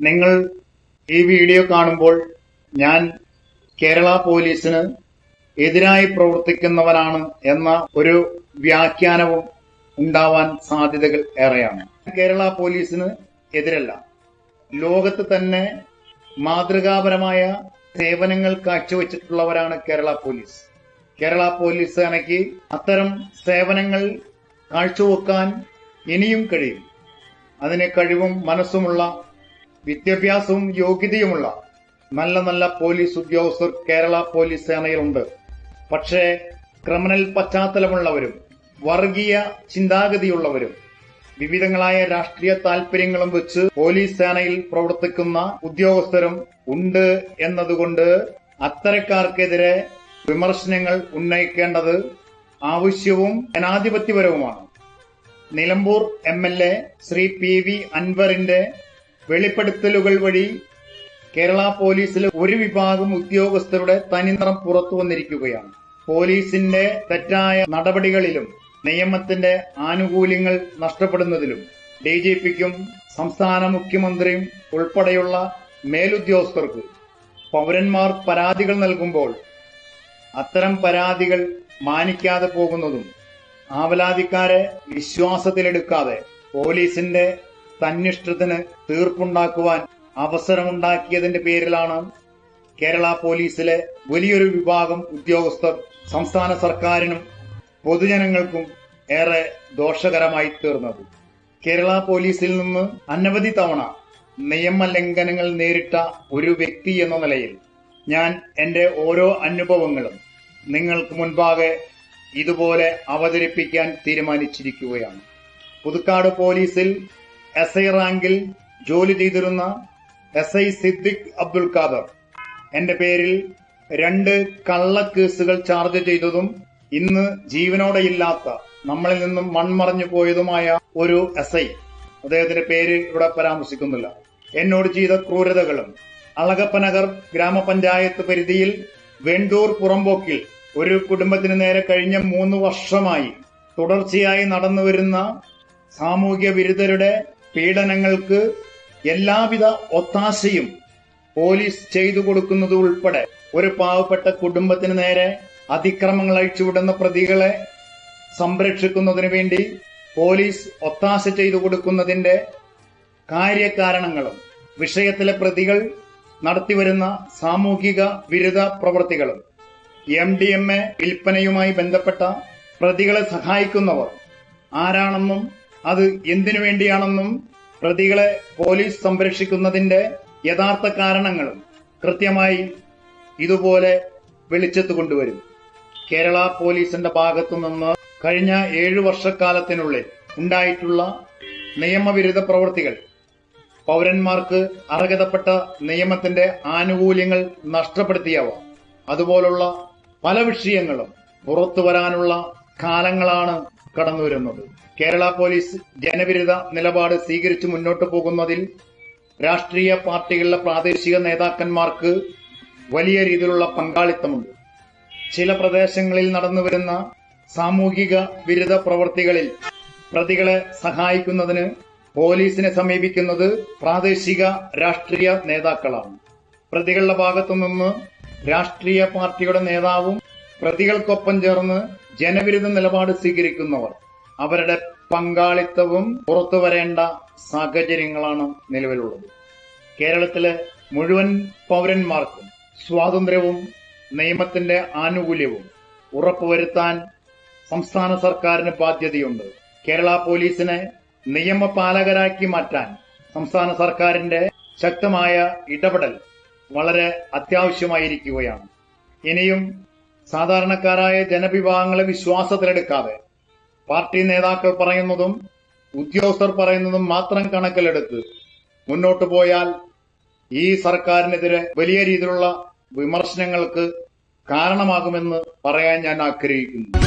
നിങ്ങൾ ഈ വീഡിയോ കാണുമ്പോൾ ഞാൻ കേരള പോലീസിന് എതിരായി പ്രവർത്തിക്കുന്നവനാണ് എന്ന ഒരു വ്യാഖ്യാനവും ഉണ്ടാവാൻ സാധ്യതകൾ ഏറെയാണ്. കേരള പോലീസിന് എതിരല്ല. ലോകത്ത് തന്നെ മാതൃകാപരമായ സേവനങ്ങൾ കാഴ്ചവെച്ചിട്ടുള്ളവരാണ് കേരള പോലീസ്. കേരള പോലീസ് സേനയ്ക്ക് അത്തരം സേവനങ്ങൾ കാഴ്ചവെക്കാൻ ഇനിയും കഴിയും. അതിന് കഴിവും മനസ്സുമുള്ള വിദ്യാഭ്യാസവും യോഗ്യതയുമുള്ള നല്ല നല്ല പോലീസ് ഉദ്യോഗസ്ഥർ കേരള പോലീസ് സേനയിലുണ്ട്. പക്ഷേ ക്രിമിനൽ പശ്ചാത്തലമുള്ളവരും വർഗീയ ചിന്താഗതിയുള്ളവരും വിവിധങ്ങളായ രാഷ്ട്രീയ താൽപര്യങ്ങളും വെച്ച് പോലീസ് സേനയിൽ പ്രവർത്തിക്കുന്ന ഉദ്യോഗസ്ഥരും ഉണ്ട് എന്നതുകൊണ്ട് അത്തരക്കാർക്കെതിരെ വിമർശനങ്ങൾ ഉന്നയിക്കേണ്ടത് ആവശ്യവും ജനാധിപത്യപരവുമാണ്. Nilambur M L A Shri P V അൻവറിന്റെ വെളിപ്പെടുത്തലുകൾ വഴി കേരള പോലീസിലെ ഒരു വിഭാഗം ഉദ്യോഗസ്ഥരുടെ തനിനിറം പുറത്തു വന്നിരിക്കുകയാണ്. പോലീസിന്റെ തെറ്റായ നടപടികളിലും നിയമത്തിന്റെ ആനുകൂല്യങ്ങൾ നഷ്ടപ്പെടുന്നതിലും ഡി ജി പിക്കും സംസ്ഥാന മുഖ്യമന്ത്രിയും ഉൾപ്പെടെയുള്ള മേലുദ്യോഗസ്ഥർക്ക് പൗരന്മാർ പരാതികൾ നൽകുമ്പോൾ അത്തരം പരാതികൾ മാനിക്കാതെ പോകുന്നതും ആവലാതിക്കാരെ വിശ്വാസത്തിലെടുക്കാതെ പോലീസിന്റെ തന്നിഷ്ടത്തിന് തീർപ്പുണ്ടാക്കുവാൻ അവസരമുണ്ടാക്കിയതിന്റെ പേരിലാണ് കേരള പോലീസിലെ വലിയൊരു വിഭാഗം ഉദ്യോഗസ്ഥർ സംസ്ഥാന സർക്കാരിനും പൊതുജനങ്ങൾക്കും ഏറെ ദോഷകരമായി തീർന്നത്. കേരള പോലീസിൽ നിന്ന് അനവധി തവണ നിയമലംഘനങ്ങൾ നേരിട്ട ഒരു വ്യക്തി എന്ന നിലയിൽ ഞാൻ എന്റെ ഓരോ അനുഭവങ്ങളും നിങ്ങൾക്ക് മുൻപാകെ ഇതുപോലെ അവതരിപ്പിക്കാൻ തീരുമാനിച്ചിരിക്കുകയാണ്. പുതുക്കാട് പോലീസിൽ എസ് ഐ റാങ്കിൽ ജോലി ചെയ്തിരുന്ന എസ് ഐ സിദ്ദിഖ് അബ്ദുൽ ഖാദർ. എന്റെ പേരിൽ രണ്ട് കള്ളക്കേസുകൾ ചാർജ് ചെയ്തതും ഇന്ന് ജീവനോടെ ഇല്ലാത്ത നമ്മളിൽ നിന്നും മൺമറഞ്ഞു പോയതുമായ ഒരു എസ് ഐ അദ്ദേഹത്തിന്റെ പേര് ഇവിടെ പരാമർശിക്കുന്നില്ല. എന്നോട് ചെയ്ത ക്രൂരതകളും അളകപ്പനഗർ ഗ്രാമപഞ്ചായത്ത് പരിധിയിൽ വെണ്ടൂർ പുറമ്പോക്കിൽ ഒരു കുടുംബത്തിന് നേരെ കഴിഞ്ഞ മൂന്ന് വർഷമായി തുടർച്ചയായി നടന്നുവരുന്ന സാമൂഹ്യ വിരുദ്ധരുടെ പീഡനങ്ങൾക്ക് എല്ലാവിധ ഒത്താശയും പോലീസ് ചെയ്തു കൊടുക്കുന്നത് ഉൾപ്പെടെ ഒരു പാവപ്പെട്ട കുടുംബത്തിന് നേരെ അതിക്രമങ്ങൾ അഴിച്ചുവിടുന്ന പ്രതികളെ സംരക്ഷിക്കുന്നതിന് വേണ്ടി പോലീസ് ഒത്താശ ചെയ്തു കൊടുക്കുന്നതിന്റെ കാര്യകാരണങ്ങളും വിഷയത്തിലെ പ്രതികൾ നടത്തിവരുന്ന സാമൂഹിക വിരുദ്ധ പ്രവൃത്തികളും എം ഡി എം എ വിൽപ്പനയുമായി ബന്ധപ്പെട്ട പ്രതികളെ സഹായിക്കുന്നവർ ആരാണെന്നും അത് എന്തിനു വേണ്ടിയാണെന്നും പ്രതികളെ പോലീസ് സംരക്ഷിക്കുന്നതിന്റെ യഥാർത്ഥ കാരണങ്ങളും കൃത്യമായി ഇതുപോലെ വെളിച്ചത്ത് കൊണ്ടുവരും. കേരള പോലീസിന്റെ ഭാഗത്തു നിന്ന് കഴിഞ്ഞ ഏഴു വർഷക്കാലത്തിനുള്ളിൽ ഉണ്ടായിട്ടുള്ള നിയമവിരുദ്ധ പ്രവൃത്തികൾ പൗരന്മാർക്ക് അർഹതപ്പെട്ട നിയമത്തിന്റെ ആനുകൂല്യങ്ങൾ നഷ്ടപ്പെടുത്തിയവ അതുപോലുള്ള പല വിഷയങ്ങളും പുറത്തു വരാനുള്ള കാലങ്ങളാണ് കടന്നുവരുന്നത്. കേരള പോലീസ് ജനവിരുദ്ധ നിലപാട് സ്വീകരിച്ചു മുന്നോട്ട് പോകുന്നതിൽ രാഷ്ട്രീയ പാർട്ടികളിലെ പ്രാദേശിക നേതാക്കന്മാർക്ക് വലിയ രീതിയിലുള്ള പങ്കാളിത്തമുണ്ട്. ചില പ്രദേശങ്ങളിൽ നടന്നുവരുന്ന സാമൂഹിക വിരുദ്ധ പ്രവൃത്തികളിൽ പ്രതികളെ സഹായിക്കുന്നതിന് പോലീസിനെ സമീപിക്കുന്നത് പ്രാദേശിക രാഷ്ട്രീയ നേതാക്കളാണ്. പ്രതികളുടെ ഭാഗത്തു ഭാഗത്തുനിന്ന് രാഷ്ട്രീയ പാർട്ടിയുടെ നേതാവും പ്രതികൾക്കൊപ്പം ചേർന്ന് ജനവിരുദ്ധ നിലപാട് സ്വീകരിക്കുന്നവർ അവരുടെ പങ്കാളിത്തവും പുറത്തു വരേണ്ട സാഹചര്യങ്ങളാണ് നിലവിലുള്ളത്. കേരളത്തിലെ മുഴുവൻ പൗരന്മാർക്കും സ്വാതന്ത്ര്യവും നിയമത്തിന്റെ ആനുകൂല്യവും ഉറപ്പുവരുത്താൻ സംസ്ഥാന സർക്കാരിന് ബാധ്യതയുണ്ട്. കേരള പോലീസിനെ നിയമപാലകരാക്കി മാറ്റാൻ സംസ്ഥാന സർക്കാരിന്റെ ശക്തമായ ഇടപെടൽ വളരെ അത്യാവശ്യമായിരിക്കുകയാണ്. ഇനിയും സാധാരണക്കാരായ ജനവിഭാഗങ്ങളെ വിശ്വാസത്തിലെടുക്കാതെ പാർട്ടി നേതാക്കൾ പറയുന്നതും ഉദ്യോഗസ്ഥർ പറയുന്നതും മാത്രം കണക്കിലെടുത്ത് മുന്നോട്ട് പോയാൽ ഈ സർക്കാരിനെതിരെ വലിയ രീതിയിലുള്ള വിമർശനങ്ങൾക്ക് കാരണമാകുമെന്ന് പറയാൻ ഞാൻ ആഗ്രഹിക്കുന്നു.